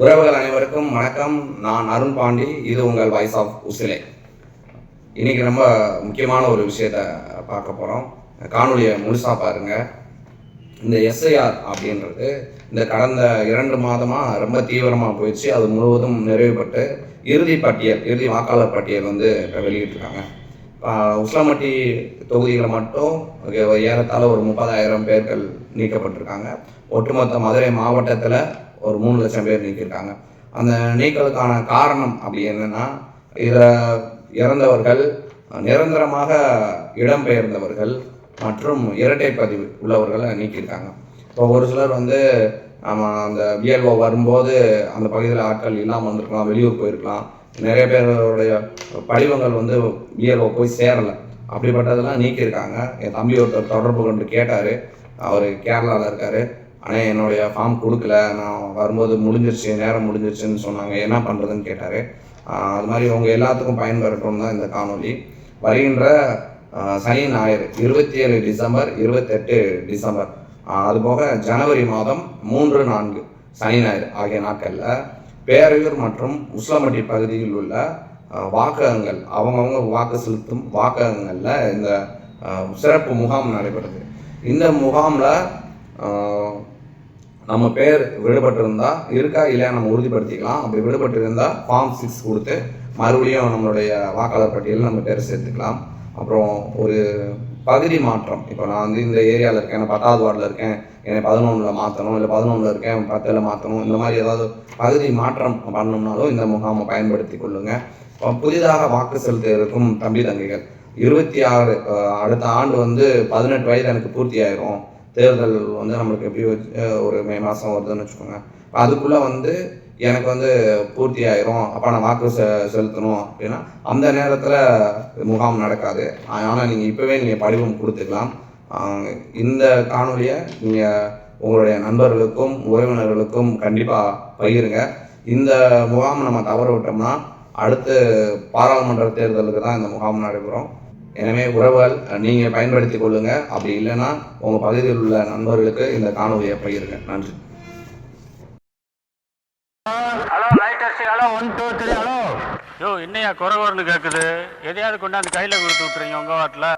உறவுகள் அனைவருக்கும் வணக்கம். நான் அருண் பாண்டி. இது உங்கள் வாய்ஸ் ஆஃப் உசிலை இன்னைக்கு ரொம்ப முக்கியமான ஒரு விஷயத்த பார்க்க போகிறோம் காணொலியை முழுசாக பாருங்க. இந்த எஸ்ஐஆர் அப்படின்றது இந்த கடந்த இரண்டு மாதமாக ரொம்ப தீவிரமாக போயிடுச்சு. அது முழுவதும் நிறைவுபட்டு இறுதி பட்டியல் இறுதி வாக்காளர் பட்டியல் வந்து இப்போ வெளியிட்டிருக்காங்க. உஸ்லாமட்டி தொகுதியில் மட்டும் ஏறத்தாழ ஒரு முப்பதாயிரம் பேர்கள் நீக்கப்பட்டிருக்காங்க. ஒட்டுமொத்த மதுரை மாவட்டத்தில் ஒரு மூணு லட்சம் பேர் நீக்கியிருக்காங்க. அந்த நீக்கலுக்கான காரணம் அப்படி என்னன்னா இதில் இறந்தவர்கள் நிரந்தரமாக இடம்பெயர்ந்தவர்கள் மற்றும் இரட்டை பதிவு உள்ளவர்களை நீக்கியிருக்காங்க. இப்போ ஒரு சிலர் வந்து நம்ம அந்த பிஎல்ஓ வரும்போது அந்த பகுதியில் ஆட்கள் இல்லாமல் வந்திருக்கலாம் வெளியூர் போயிருக்கலாம். நிறைய பேருடைய படிவங்கள் வந்து பிஎல்ஓ போய் சேரலை. அப்படிப்பட்டதெல்லாம் நீக்கியிருக்காங்க. என் தம்பி ஒருத்தர் தொடர்பு கொண்டு கேட்டார். அவர் கேரளாவில் இருக்கார். ஆனால் என்னுடைய ஃபார்ம் கொடுக்கல. நான் வரும்போது முடிஞ்சிருச்சு நேரம் முடிஞ்சிருச்சுன்னு சொன்னாங்க. என்ன பண்ணுறதுன்னு கேட்டார். அது மாதிரி அவங்க எல்லாத்துக்கும் பயன்பெறட்டும் தான் இந்த காணொளி. வருகின்ற சனி ஞாயிறு இருபத்தி ஏழு டிசம்பர் இருபத்தெட்டு டிசம்பர். அதுபோக ஜனவரி மாதம் மூன்று நான்கு சனி ஞாயிறு ஆகிய நாட்களில் பேரையூர் மற்றும் உஸ்லமட்டி பகுதியில் உள்ள வாக்ககங்கள் அவங்கவுங்க வாக்கு செலுத்தும் வாக்ககங்களில் இந்த சிறப்பு முகாம் நடைபெறுது. இந்த முகாமில் நம்ம பேர் விடுபட்டிருந்தா இருக்கா இல்லையா நம்ம உறுதிப்படுத்திக்கலாம். அப்படி விடுபட்டிருந்தா ஃபார்ம் சிக்ஸ் கொடுத்து மறுபடியும் நம்மளுடைய வாக்காளர் பட்டியலில் நம்ம பேர் சேர்த்துக்கலாம். அப்புறம் ஒரு பகுதி மாற்றம். இப்போ நான் வந்து இந்த ஏரியாவில் இருக்கேன் பத்தாவது வார்டில் இருக்கேன் என்னை பதினொன்றில் மாற்றணும் இல்லை பதினொன்றில் இருக்கேன் பத்தில் மாற்றணும் இந்த மாதிரி ஏதாவது பகுதி மாற்றம் பண்ணணும்னாலும் இந்த முகாமை பயன்படுத்தி கொள்ளுங்கள் புதிதாக வாக்கு செலுத்த இருக்கும் தம்பி தங்கைகள் இருபத்தி ஆறு அடுத்த ஆண்டு வந்து பதினெட்டு வயது எனக்கு பூர்த்தி ஆயிரும். தேர்தல் வந்து நம்மளுக்கு எப்படி வச்சு- ஒரு மே மாதம் வருதுன்னு வச்சுக்கோங்க. அதுக்குள்ளே வந்து எனக்கு வந்து பூர்த்தி ஆயிரும். அப்போ நான் வாக்கு செ செலுத்தணும் அப்படின்னா அந்த நேரத்தில் முகாம் நடக்காது. ஆனால் நீங்கள் இப்போவே நீங்கள் படிவம் கொடுத்துக்கலாம். இந்த காணொலியை நீங்கள் உங்களுடைய நண்பர்களுக்கும் உறவினர்களுக்கும் கண்டிப்பாக பகிருங்க. இந்த முகாம் நம்ம தவற விட்டோம்னா அடுத்து பாராளுமன்ற தேர்தலுக்கு தான் இந்த முகாம் நடைபெறும். எனவே உறவுகள் நீங்கள் பயன்படுத்தி கொள்ளுங்க. அப்படி இல்லைன்னா உங்கள் பகுதியில் உள்ள நண்பர்களுக்கு இந்த காணொலியை பகிருங்க. நன்றி. Hello light hello one two three hello. யோ என்னையா குறை கேட்குது எதையாவது கொண்டாந்து கையில் கொடுத்து விட்டுறீங்க உங்கள் வாட்டில்?